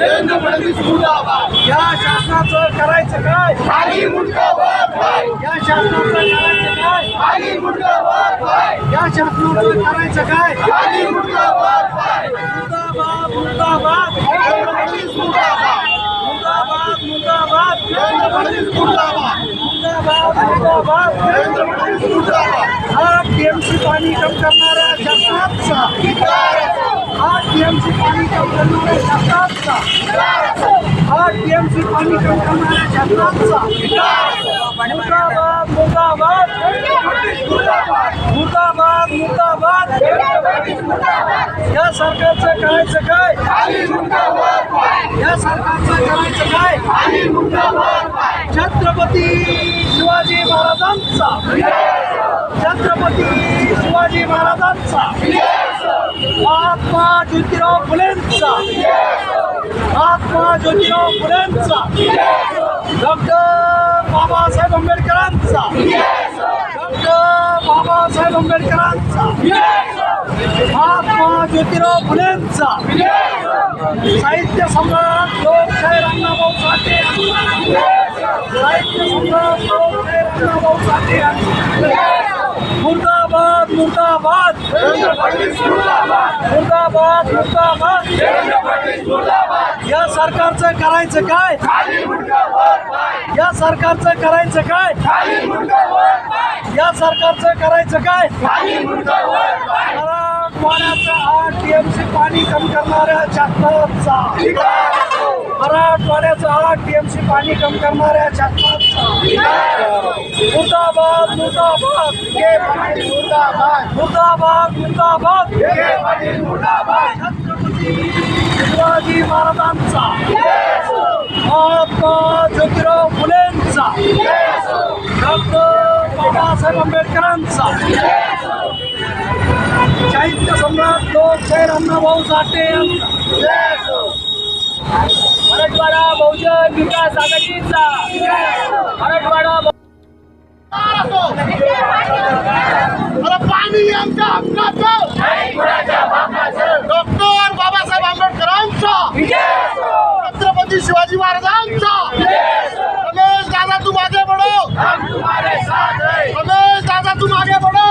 देवेंद्र फडणवीस मुर्दाबाद. या शासनाचं करायचं काय? खाली मुर्दाबाद या शासनाचं करायचं काय? खाली मुर्दाबाद पाय या शासनाचं करायचं काय? खाली मुर्दाबाद पाय मुर्दाबाद मुर्दाबाद. देवेंद्र फडणवीस मुर्दाबाद. मुर्दाबाद मुर्दाबाद. देवेंद्र फडणवीस मुर्दाबाद. मुर्दाबाद मुर्दाबाद. देवेंद्र फडणवीस मुर्दाबाद. हा टीएमसी पाणी कम करणाऱ्या टीएमसी पाणी कम शासनाचा हा टीएमसी पाणी कम शासनाचा मुर्दाबाद मुर्दाबाद. मुर्दाबाद मुर्दाबाद या सरकारचं करायचं काय? या सरकारचं करायचं काय? छत्रपती शिवाजी महाराजांचा. छत्रपती शिवाजी महाराजांचा. महात्मा ज्योतिराव फुलेंचा महात्मा ज्योतिराव फुलेंचा डॉक्टर बाबासाहेब आंबेडकरांचा. डॉक्टर बाबासाहेब आंबेडकरांचा. महात्मा ज्योतिराव फुलेंचा साहित्य सम्राट लोकशाहीर अण्णाभाऊ साठे साहित्य सम्राट लोकशाहीर अण्णाभाऊ साठे मुर्दाबाद मुर्दाबाद. मुर्दाबाद मुर्दाबाद. या सरकारचं करायचं काय? या सरकारचं करायचं काय? या सरकारचं करायचं काय? खाली मराठवाड्याचा हा टीएमसी पाणी कमी करणाऱ्या शासनाचा मराठवाड्याचा हा टीएमसी पाणी कमी करणाऱ्या शासनाचा मुर्दाबाद मुर्दाबाद. विजय पाटील मुर्दाबाद. मुर्दाबाद मुर्दाबाद. विजय पाटील मुर्दाबाद. छत्रपती शिवाजी महाराजांचा. महात्मा ज्योतिराव फुलेंचा. डॉक्टर बाबासाहेब आंबेडकरांचा. साहित्य सम्राट लोकशाहीर अण्णाभाऊ साठे मराठवाडा बहुजन विकास आघाडीचा. मराठवाडा अरे पाणी आमच्या हक्काचं. डॉक्टर बाबासाहेब आंबेडकरांचा. छत्रपती शिवाजी महाराजांचा. रमेश दादा तू मागे पडो. रमेश दादा तू मागे पडो.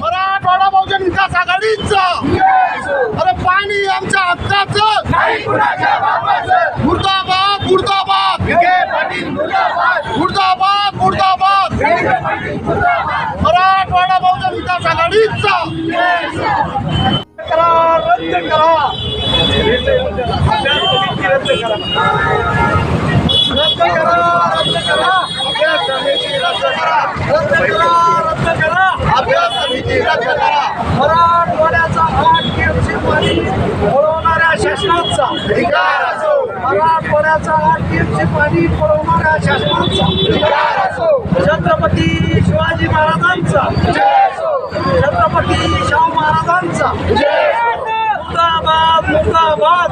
मराठवाडा बहुजन विकास आघाडीचा. अरे पाणी आमच्या हक्काचं मुर्दाबाद मुर्दाबाद मुर्दाबाद! मुर्दाबाद मराठवाडा बहुजन विकास आघाडीचा करा रद्द करा! रद्द करा रद्द करा! अभ्यास समिती रद्द करा! रद्द करा रद्द करा! अभ्यास समिती रद्द करा! मराठवाड्याचा आठ टीएमसी पाणी पळवणाऱ्या शासनाचा! अधिकार मराठवाड्याचा आठ पाणी पळवणाऱ्या शासनाचा? छत्रपती शिवाजी महाराजांचा. छत्रपती शाहू महाराजांचा. मुर्दाबाद मुर्दाबाद.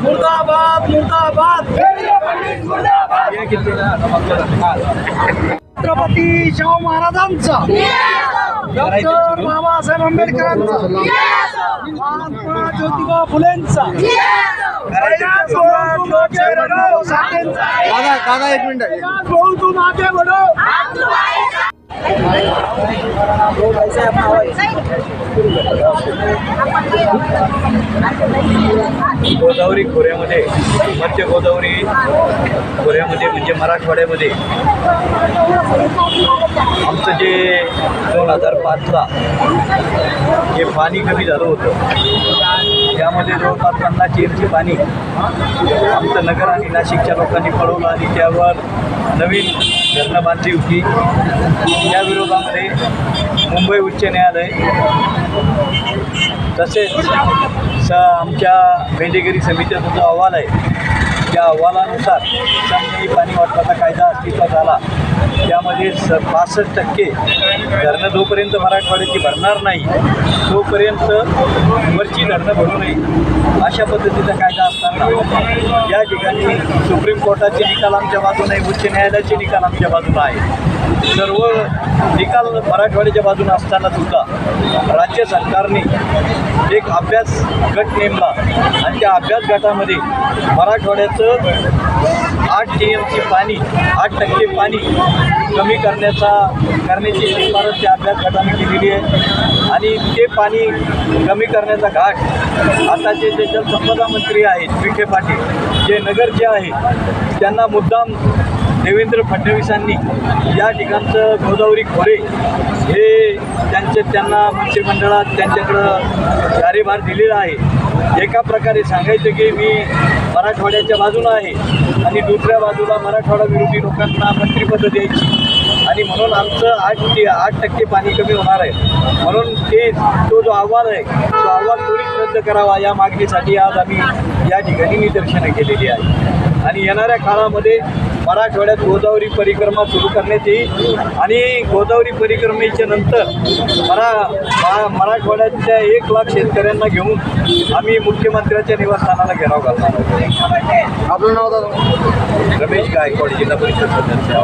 मुर्दाबाद मुर्दाबाद. छत्रपती शाहू महाराजांचा. डॉक्टर बाबासाहेब आंबेडकरांचा. महात्मा ज्योतिबा फुलेंचा. दादा दादा एक मिनिट. बोल तू मागे बडो गोदावरी खोऱ्यामध्ये मध्य गोदावरी खोऱ्यामध्ये म्हणजे मराठवाड्यामध्ये आमचं जे दोन हजार पाचला जे पाणी कमी झालं होतं त्यामध्ये जवळपास पन्नास एमचे पाणी आमचं नगर आणि नाशिकच्या लोकांनी पळवलं आणि त्यावर नवीन धरणं बांधली होती या विरोधामध्ये मुंबई उच्च न्यायालय तसेच स आमच्या भेंडेगिरी समितीचा जो अहवाल आहे त्या अहवालानुसार पाणी वाटपाचा कायदा अस्तित्वात आला. त्यामध्ये स पासष्ट टक्के धरणं जोपर्यंत मराठवाड्याची भरणार नाही तोपर्यंत वरची धरणं भरू नये. अशा पद्धतीचा कायदा असताना या ठिकाणी सुप्रीम कोर्टाचे निकाल आमच्या बाजूने आहे उच्च न्यायालयाचे निकाल आमच्या बाजूला आहे सर्व निकाल मराठवाड्याच्या बाजूने असताना सुद्धा राज्य सरकारने एक अभ्यास गट नेमला आणि त्या अभ्यास गटामध्ये मराठवाड्याचं आठ टी एमची पाणी आठ टक्के पाणी कमी करण्याचा करण्याची शिफारस त्या अभ्यास गटाने केलेली आहे. आणि ते पाणी कमी करण्याचा घाट आता जे जे जलसंपदा मंत्री आहेत विखे पाटील जे नगरचे आहेत त्यांना मुद्दाम देवेंद्र फडणवीसांनी या ठिकाणचं गोदावरी खोरे हे त्यांचे त्यांना मंत्रिमंडळात त्यांच्याकडं कार्यभार दिलेला आहे. एका प्रकारे सांगायचं की मी मराठवाड्याच्या बाजूनं आहे आणि दुसऱ्या बाजूला मराठवाडा विरोधी लोकांना मंत्रिपदं द्यायची. आणि म्हणून आमचं आठ ते आठ टक्के पाणी कमी होणार आहे. म्हणून ते तो जो आव्हान आहे तो आव्हान त्वरित रद्द करावा या मागणीसाठी आज आम्ही या ठिकाणी निदर्शनं केलेली आहे. आणि येणाऱ्या काळामध्ये मराठवाड्यात गोदावरी परिक्रमा सुरू करण्यात येईल. आणि गोदावरी परिक्रमेच्या नंतर मरा मा- मराठवाड्यातल्या एक लाख शेतकऱ्यांना घेऊन आम्ही मुख्यमंत्र्यांच्या निवासस्थानाला घेराव घालणार आहोत. आपलं नाव दादा. रमेश गायकवाड जिल्हा परिषद सदस्य.